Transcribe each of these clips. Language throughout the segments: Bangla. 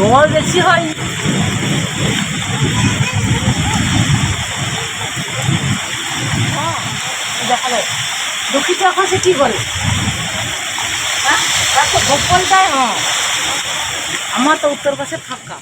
সময় বেশি হয়। দেখালে। দুঃখিত এখন সে কি বলে হ্যাঁ তাকে গোপন দেয় হ্যাঁ। আমার তো উত্তর পাশে ফাঁকা।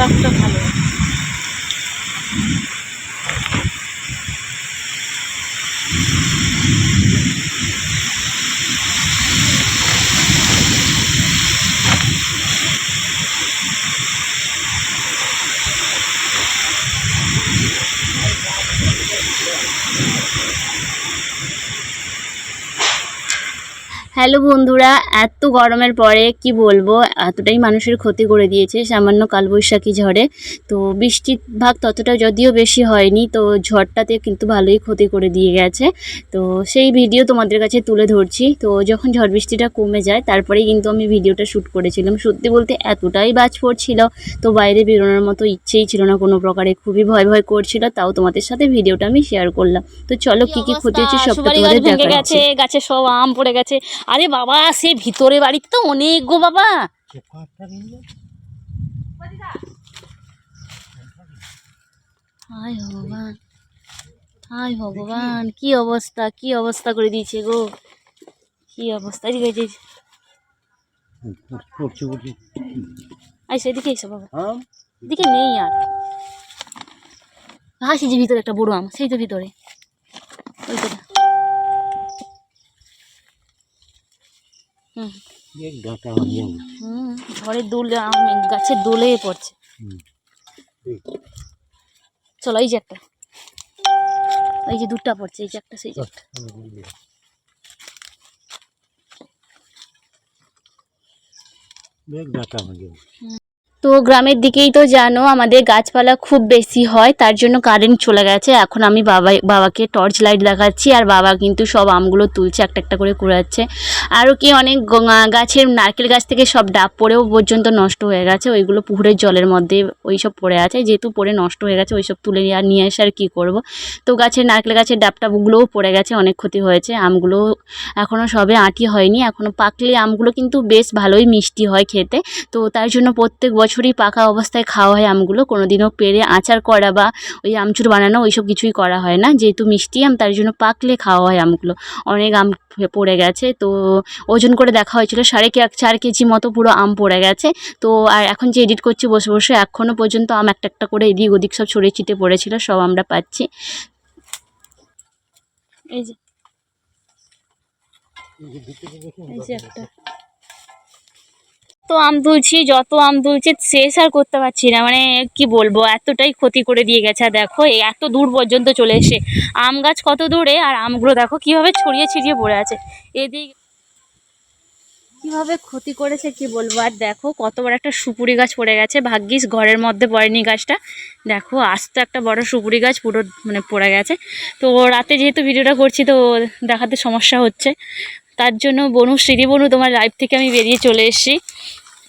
তখন ভালো Thank ভালো। হ্যালো বন্ধুরা এত গরমের পরে কি বলব? এতটাই মানুষের ক্ষতি করে দিয়েছে সামান্য কালবৈশাখী ঝড়ে। তো বৃষ্টির ভাগ ততটা যদিও বেশি হয়নি তো ঝড়টাতে কিন্তু ভালোই ক্ষতি করে দিয়ে গেছে। তো সেই ভিডিও তোমাদের কাছে তুলে ধরছি। তো যখন ঝড় বৃষ্টিটা কমে যায় তারপরেই কিন্তু আমি ভিডিওটা শ্যুট করেছিলাম। সত্যি বলতে এতটাই বাজ পড়ছিল তো বাইরে বেরোনোর মতো ইচ্ছেই ছিল না কোনো প্রকারে। খুবই ভয় ভয় করছিল তাও তোমাদের সাথে ভিডিওটা আমি শেয়ার করলাম। তো চলো কি কি ক্ষতি হচ্ছে সবটা সুপারি তোমাদের দেখাচ্ছি। গেছে গাছে সব আম পড়ে গেছে। আরে বাবা সে ভিতরে বাড়িতে তো অনেক গো বাবা। হায় ভগবান হায় ভগবান কি অবস্থা কি অবস্থা করে দিয়েছে গো। কি অবস্থা এদিকে এই যে আই সেদিকে এসো বাবা। এদিকে নেই আর। হাসি যে ভিতরে একটা বড় আম সেই তো ভিতরে। ওই তো। ঝড়ের দোলে আম গাছের দোলে পড়ছে। চলো এই যে একটা। এই যে দুটা পড়ছে এই যে একটা সেই যে একটা। তো গ্রামের দিকেই তো জানো আমাদের গাছপালা খুব বেশি হয়, তার জন্য কারেন্ট চলে গেছে। এখন আমি বাবা বাবাকে টর্চ লাইট দেখাচ্ছি আর বাবা কিন্তু সব আমগুলো তুলছে, একটা একটা করে কুড়াচ্ছে। আরও কি অনেক গাছের নারকেল গাছ থেকে সব ডাব পড়েও পর্যন্ত নষ্ট হয়ে গেছে, ওইগুলো পুকুরের জলের মধ্যে ওই সব পড়ে আছে, যেহেতু পড়ে নষ্ট হয়ে গেছে ওই সব তুলে আর নিয়ে এসে আর কী করব। তো গাছের নারকেল গাছের ডাব টাবগুলোও পড়ে গেছে, অনেক ক্ষতি হয়েছে, আমগুলো এখনও সবে আঁটি হয়নি এখনও পাকলে আমগুলো কিন্তু বেশ ভালোই মিষ্টি হয় খেতে। তো তার জন্য প্রত্যেক বছরই পাকা অবস্থায় খাওয়া হয় আমগুলো কোনো দিনও পেরে আচার করা বা ওই আমচুর বানানো ওইসব কিছুই করা হয় না। যেহেতু মিষ্টি আম, তার জন্য পাকলে খাওয়া হয় আমগুলো। অনেক আম পড়ে গেছে, তো ওজন করে দেখা হয়েছিল সাড়ে চার কেজি মতো পুরো আম পড়ে গেছে। তো আর এখন যে এডিট করছি বসে বসে, এখনও পর্যন্ত আম একটা একটা করে এদিক ওদিক সব ছড়িয়ে ছিটে পড়েছিল, সব আমরা পাচ্ছি। এই যে একটা। আম তুলছি, যত আম তুলছে, শেষ আর করতে পারছি না। মানে কি বলব, এতটাই ক্ষতি করে দিয়ে গেছে। দেখো এত দূর পর্যন্ত চলে এসে, আম গাছ কত দূরে, আর আমগুলো দেখো কীভাবে ছড়িয়ে ছিটিয়ে পড়ে আছে। এদিক কীভাবে ক্ষতি করেছে কি বলব? আর দেখো, কত বড় একটা সুপুরি গাছ পড়ে গেছে। ভাগ্যিস ঘরের মধ্যে পড়েনি গাছটা। দেখো আস্ত একটা বড় সুপুরি গাছ পুরো মানে পড়ে গেছে। তো রাতে যেহেতু ভিডিওটা করছি, তো দেখাতে সমস্যা হচ্ছে। তার জন্য বনু শ্রী বনু তোমার লাইভ থেকে আমি বেরিয়ে চলে এসেছি।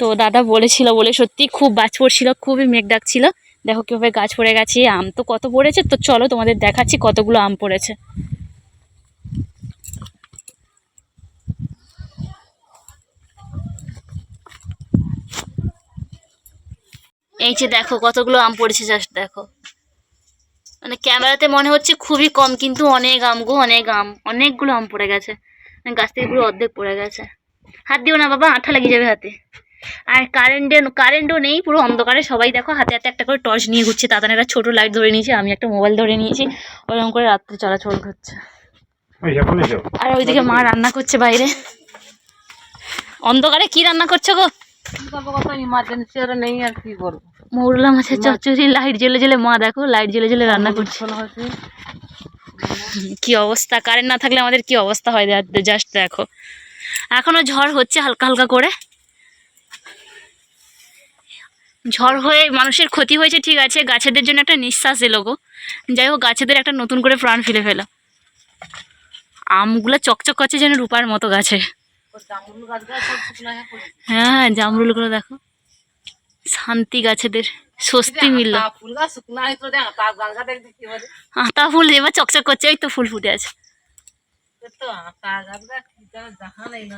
তো দাদা বলেছিল বলে সত্যি খুব বাজ পড়ছিল, খুবই মেঘ ডাকছিল। দেখো কীভাবে গাছ পড়ে গেছে, আম তো কত পড়েছে, তো চলো তোমাদের দেখাচ্ছি কতগুলো আম পড়েছে। এই যে দেখো কতগুলো আম পড়েছে জাস্ট দেখো। মানে ক্যামেরাতে মনে হচ্ছে খুবই কম, কিন্তু অনেক আম গো, অনেক আম, অনেকগুলো আম পড়ে গেছে। মানে গাছ থেকে পুরো অর্ধেক পড়ে গেছে। হাত দিও না বাবা, আঠা লাগিয়ে যাবে হাতে। আর কারেন্টে কারেন্টও নেই পুরো অন্ধকারে সবাই দেখো হাতে হাতে একটা করে টর্চ নিয়ে ঘুরছে তাতানেরা ছোট লাইট ধরে নিয়েছে আমি একটা মোবাইল ধরে নিয়েছি ওরকম করে রাত্রে চলাচল করছে। আর ওইদিকে মা রান্না করছে বাইরে। অন্ধকারে কি রান্না করছ গো? মৌরলা মাছের চচ্চড়ি লাইট জ্বলে জ্বলে মা দেখো লাইট জ্বলে জ্বলে রান্না করছে। কি অবস্থা? কারেন্ট না থাকলে আমাদের কি অবস্থা হয়? জাস্ট দেখো। এখনও ঝড় হচ্ছে হালকা হালকা করে। ঝড় হয়ে মানুষের ক্ষতি হয়েছে ঠিক আছে গাছেদের জন্য একটা নিঃশ্বাস এলো গো। যাই হোক গাছেদের একটা নতুন করে প্রাণ ফিরে ফেলো আমগুলো চকচক করছে যেন রূপার মতো গাছে। হয়ে। হ্যাঁ জামরুলগুলো দেখো। শান্তি গাছেদের স্বস্তি মিলল। ফুল কি আতা ফুল এবার চকচক করছে ওই তো ফুল ফুটে আছে।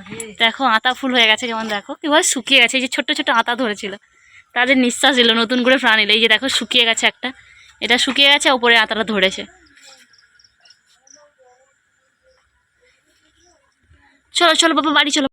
কি দেখা আতা ফুল হয়ে গেছে কেমন দেখো। এবার শুকিয়ে গেছে এই যে ছোট্ট ছোট্ট আতা ধরেছিল। তাদের নিঃশ্বাস এলো, নতুন করে প্রাণ এলো। এই যে দেখো, শুকিয়ে গেছে একটা। এটা শুকিয়ে গেছে ওপরে আতাটা ধরেছে। চলো চলো, বাবা, বাড়ি চলো।